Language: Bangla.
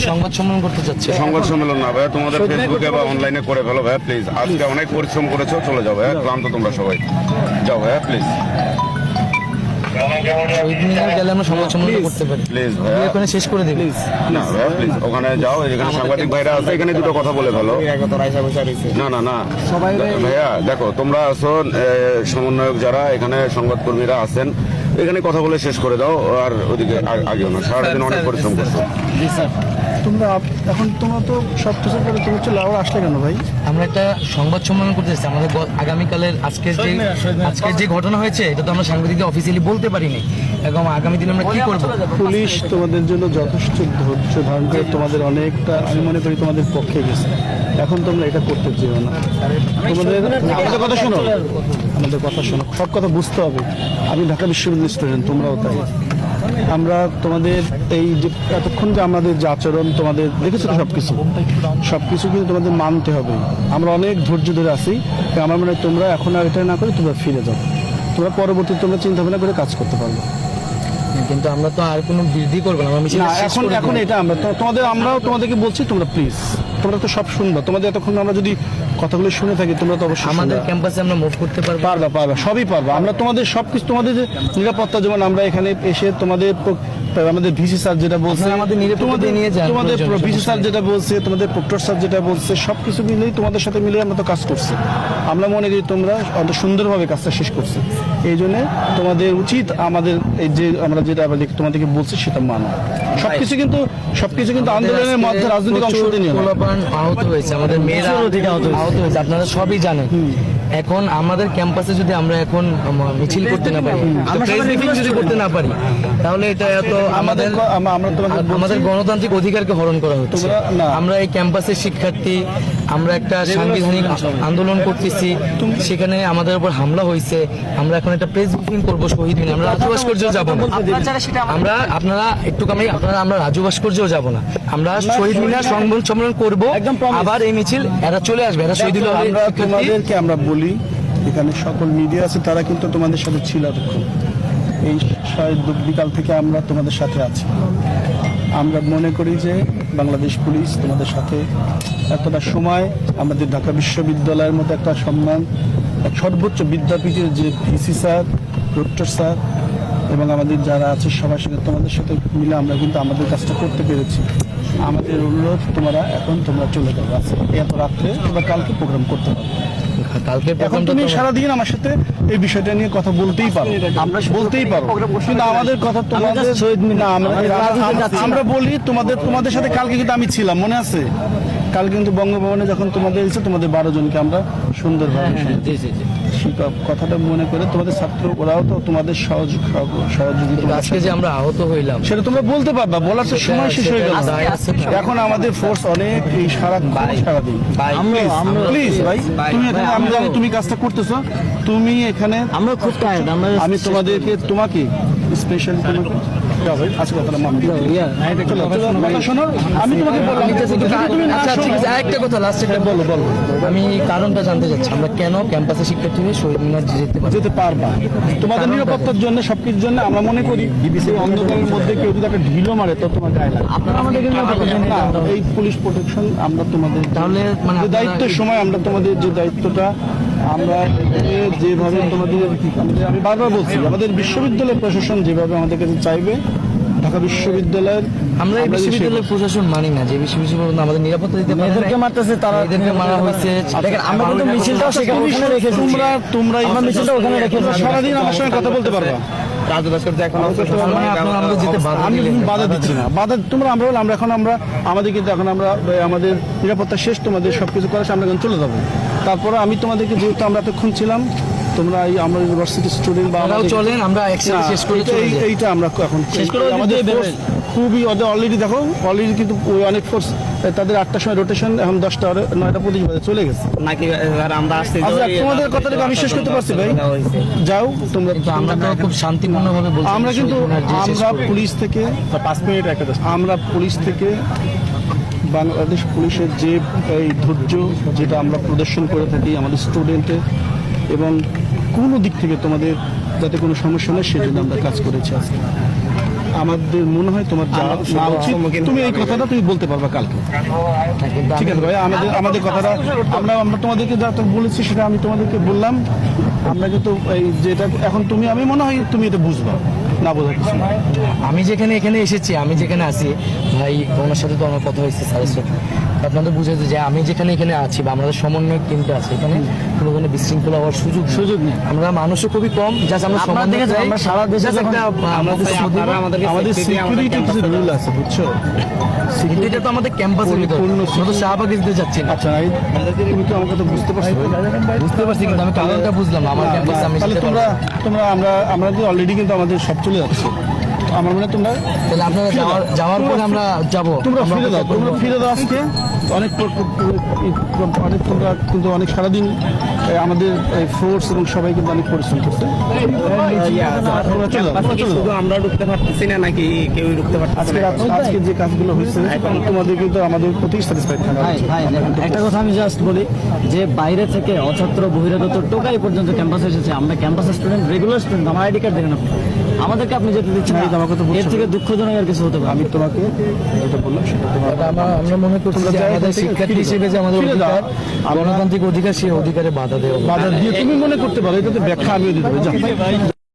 সংবাদ সম্মেলন করতে চাচ্ছি সংবাদ সম্মেলন না ভাইয়া তোমাদের ফেসবুকে বা অনলাইনে করে ফেলো ভাইয়া প্লিজ আজকে অনেক পরিশ্রম করেছ চলে যাও ভাইয়া ক্লান্ত তোমরা সবাই। যাও ভাইয়া প্লিজ গেলে আমরা সম্মেলন করতে পারি। শেষ করে দিবি। না প্লিজ ওখানে যাও এখানে সাংবাদিক ভাইরা আছে এখানে দুটো কথা বলে ফেলো। না না না। ভাইয়া দেখো তোমরা এ, সমন্বয়ক যারা এখানে সংবাদকর্মীরা আছেন এখানে কথা বলে শেষ করে দাও আর ওদিকে আগেও না। সারাদিন অনেক পরিশ্রম করছ। তোমরা এখন তোমরা তো সব কিছু করে তুমি চলে আবার আসলে কেন ভাই? আমরা একটা সংবাদ সম্মেলন করতে চাচ্ছি আমাদের আগামীকালের আজকের যে আজকের যে ঘটনা হয়েছে এটা তো আমরা সাংবাদিকদের অফিসিয়ালি বলতে পারিনি। এবং আগামী দিনে আমরা কি করব? পুলিশ তোমাদের জন্য যথেষ্ট ধৈর্য ধারণ করে তোমাদের অনেকটা আমি মনে করি তোমাদের পক্ষে গেছে। এখন তোমরা এটা করতে চেও না। তোমাদের আমাদের কথা শোনো। আমাদের কথা শোনো। সব কথা বুঝতে হবে। আমি ঢাকা বিশ্ববিদ্যালয়ের স্টুডেন্ট তোমরাও তাই। আমরা তোমাদের এই যে এতক্ষণ যে আমাদের যে আচরণ তোমাদের দেখেছ তো সবকিছু? সবকিছু কিন্তু তোমাদের মানতে হবে। আমরা অনেক ধৈর্য ধরে আছি আমার মনে হয় তোমরা এখন আর এটা না করে তোমরা ফিরে যাও। তোমরা পরবর্তী তোমরা চিন্তা ভাবনা করে কাজ করতে পারবে। কিন্তু আমরা তো আর কোনো বৃদ্ধি করব না এখন এখন এটা আমরা তোমাদের আমরাও তোমাদেরকে বলছি তোমরা প্লিজ তোমরা তো সব শুনবা। তোমাদের এতক্ষণ আমরা যদি কথাগুলো শুনে থাকি তোমরা তো অবশ্যই আমাদের ক্যাম্পাসে আমরা মুভ করতে পারব। পারবা পারবা সবই পারবা। আমরা তোমাদের সবকিছু তোমাদের যে নিরাপত্তা যেমন আমরা এখানে এসে তোমাদের আমাদের ভিসি স্যার যেটা বলছে আমাদের নিরাপত্তা নিয়ে যান, তোমাদের ভিসি স্যার যেটা বলছে তোমাদের প্রক্টর স্যার যেটা বলছে সবকিছু মিলেই তোমাদের সাথে মিলে আমরা তো কাজ করছি। আমরা মনে করি তোমরা অত সুন্দরভাবে কাজটা শেষ করছে। এই জন্য তোমাদের উচিত আমাদের এই যে আমরা যেটা আমাদের তোমাদেরকে বলছি সেটা মানো। সবকিছু কিন্তু সবকিছু কিন্তু আন্দোলনের মধ্যে রাজনৈতিক অংশ নিয়ে। আহত হয়েছে। আমাদের মেয়েরা আহত হয়েছে। আপনারা সবই জানেন। এখন আমাদের ক্যাম্পাসে যদি আমরা এখন মিছিল করতে না পারি যদি করতে না পারি তাহলে এটা এত আমাদের আমাদের গণতান্ত্রিক অধিকারকে হরণ করা হচ্ছে। আমরা এই ক্যাম্পাসের শিক্ষার্থী আমরা একটা সাংবিধানিক আন্দোলন করতেছি। সেখানে আমাদের উপর হামলা হয়েছে। আমরা এখন একটা প্রেস ব্রিফিং করব শহীদ মিনার। আমরা রাজু ভাস্কর্যেও যাব না। আমরা আপনারা একটু আমি আপনারা আমরা রাজু ভাস্কর্যেও যাব না। আমরা শহীদ মিনার সংবাদ সম্মেলন করব। আবার এই মিছিল এরা চলে আসবে এরা আমরা তোমাদেরকে আমরা বলি এখানে সকল মিডিয়া আছে তারা কিন্তু তোমাদের সাথে ছিল এতক্ষণ। এই বিকাল থেকে আমরা তোমাদের সাথে আছি। আমরা মনে করি যে বাংলাদেশ পুলিশ তোমাদের সাথে এতটা সময় আমাদের ঢাকা বিশ্ববিদ্যালয়ের মতো একটা সম্মান সর্বোচ্চ বিদ্যাপীঠের যে ভিসি স্যার ডক্টর স্যার এবং আমাদের যারা আছে সবার সাথে তোমাদের সাথে মিলে আমরা কিন্তু আমাদের কাজটা করতে পেরেছি। আমাদের অনুরোধ তোমরা এখন তোমরা চলে যাবে আজকে এত রাত্রে তোমরা কালকে প্রোগ্রাম করতে পারবে কালকে এখন তুমি সারাদিন আমার সাথে এই বিষয়টা নিয়ে কথা বলতেই পারো। আমরা বলতেই পারো। কিন্তু আমাদের কথা তোমাদের আমরা বলি তোমাদের তোমাদের সাথে কালকে কিন্তু আমি ছিলাম মনে আছে? কাল কিন্তু বঙ্গভবনে যখন তোমাদের এসে তোমাদের বারো জনকে আমরা সুন্দরভাবে হ্যাঁ, জি জি জি। সেই ক- কথাটা মনে করে তোমাদের ছাত্র ওরাও তো তোমাদের সহযোগ সহ- সহযোগী আজকে যে আমরা আহত হইলাম। সেটা তোমরা বলতে পারবা বলার তো সময় শেষ হয়ে গেল। এখন আমাদের ফোর্স অনেক এই সারা সারাদিন। প্লিজ ভাই তুমি এখানে আমি জানি তুমি কাজটা করতেছো তুমি এখানে আমরা খুব টায়ার্ড আমরা আমি তোমাদেরকে তোমাকে স্পেশালি তোমাকে আমি কারণটা জানতে চাচ্ছি আমরা কেন ক্যাম্পাসে শিক্ষার্থী হয়ে শহীদ মিনার যেতে যেতে পারবা তোমাদের নিরাপত্তার জন্য সবকিছুর জন্য আমরা মনে করি এই অন্ধকারের মধ্যে কেউ যদি একটা ঢিলো মারে তো তোমার গায়ে লাগে আপনারা না, এই পুলিশ প্রোটেকশন আমরা তোমাদের তাহলে মানে দায়িত্বের সময় আমরা তোমাদের যে দায়িত্বটা আমরা যেভাবে তোমাদের আমাদের- আমি বারবার বলছি আমাদের বিশ্ববিদ্যালয় প্রশাসন যেভাবে আমাদের কাছে চাইবে ঢাকা বিশ্ববিদ্যালয়ের আমরা এই বিশ্ববিদ্যালয়ের প্রশাসন মানি না যে বিশ্ববিদ্যালয় আমাদের নিরাপত্তা দিতে পারে এদেরকে মারতেছে তারা এদেরকে মারা হয়েছে। দেখেন আমরা কিন্তু মিছিলটাও সেখানে ওখানে রেখেছি। তোমরা তোমরা আমরা মিছিলটা ওখানে রেখেছি। তোমরা সারাদিন আমার সঙ্গে কথা বলতে পারবা? বাধা আমি বাধা দিচ্ছি না। বাধা তোমরা আমরা বললাম, আমরা এখন আমরা আমাদের কিন্তু এখন আমরা আমাদের নিরাপত্তা শেষ তোমাদের সবকিছু করা আমরা এখন চলে যাব। তারপরে আমি তোমাদেরকে যেহেতু আমরা এতক্ষণ ছিলাম তোমরা এই আমরা ইউনিভার্সিটি স্টুডেন্ট বা আপনারাও চলেন আমরা একসাথে শেষ করে চলে এই- যাই। এইটা আমরা এখন শেষ করে আমাদের খুবই ওদের অলরেডি দেখো অলরেডি কিন্তু ওই অনেক ফোর্স তাদের আটটার সময় রোটেশন এখন দশটা নয়টা পঁচিশ বাজে চলে গেছে। নাকি আমরা আসতে আচ্ছা তোমাদের কথাটাকে আমি শেষ করতে পারছি ভাই। যাও তোমরা আমরা তো খুব শান্তিপূর্ণভাবে বলছি আমরা কিন্তু যে আমরা পুলিশ থেকে পাঁচ মিনিট একটা আমরা পুলিশ থেকে বাংলাদেশ পুলিশের যে এই ধৈর্য যেটা আমরা প্রদর্শন করে থাকি আমাদের স্টুডেন্টের এবং কোনো দিক থেকে তোমাদের যাতে কোনো সমস্যা নেই সেজন্য আমরা কাজ করেছি আজকে। আমাদের মনে হয় তোমার যা না উচিত তুমি এই কথাটা তুমি বলতে পারবা কালকে। ঠিক আছে ভাই আমাদের আমাদের কথাটা আমরা আমরা তোমাদেরকে যা তো বলেছি সেটা আমি তোমাদেরকে বললাম। আমরা কিন্তু এই যেটা এখন তুমি আমি মনে হয় তুমি এটা বুঝবা। না বোঝার কিছু। আমি যেখানে এখানে এসেছি, আমি যেখানে আছি, ভাই, ওনার সাথে তো আমার কথা হয়েছে স্যারের সাথে আপনাদের বুঝেছে যে আমি যেখানে এখানে আছি বা আমাদের সমন্বয় টিমটা আছে এখানে কোনো ধরনের বিশৃঙ্খলা হওয়ার সুযোগ সুযোগ নেই। আমরা মানুষও খুবই কম জাস্ট আমরা সমন্বয় আমরা সারা দেশে আমাদের আমাদের সিকিউরিটি কিছু রুল আছে বুঝছ? এটা তো আমাদের ক্যাম্পাসের ভিতর। আমরা তো শাহবাগে দিতে যাচ্ছি না। আচ্ছা তুমি তো আমার কথা বুঝতে পারছ বুঝতে পারছি কিন্তু আমি কারণটা বুঝলাম আমার ক্যাম্পাসে আমি তাহলে তোমরা তোমরা আমরা আমরা অলরেডি কিন্তু আমাদের সব চলে যাচ্ছে। আমার মনে হয় তোমরা তাহলে আপনারা যাওয়ার যাওয়ার পরে আমরা যাব। তোমরা ফিরে দাও তোমরা ফিরে দাও আজকে। অনেক অনেক তোমরা কিন্তু অনেক সারাদিন আমাদের ফোর্স এবং সবাই কিন্তু অনেক পরিশ্রম করছে। আমরা ঢুকতে পারতেছি না নাকি কেউ ঢুকতে পারতেছে আজকে আজকে যে কাজগুলো হয়েছে তোমাদের কিন্তু আমাদের প্রতি স্যাটিসফাইড থাকা একটা কথা আমি জাস্ট বলি যে বাইরে থেকে অছাত্র বহিরাগত টোকাই পর্যন্ত ক্যাম্পাসে এসেছে। আমরা ক্যাম্পাসের স্টুডেন্ট রেগুলার স্টুডেন্ট আমার আইডি কার্ড দেখেন আপনি। আমাদেরকে আপনি যেতে দিচ্ছেন না। আমাকে এর থেকে দুঃখজনক আর কিছু হতে পারে আমি তোমাকে এটা বললাম সেটা তোমার আমরা মনে করছি আমাদের শিক্ষার্থী হিসেবে যে আমাদের। অধিকার গণতান্ত্রিক অধিকার সেই অধিকারে বাধা দেওয়া বাধা দিয়ে তুমি মনে করতে পারো এটা তো ব্যাখ্যা আমিও দিতে পারি।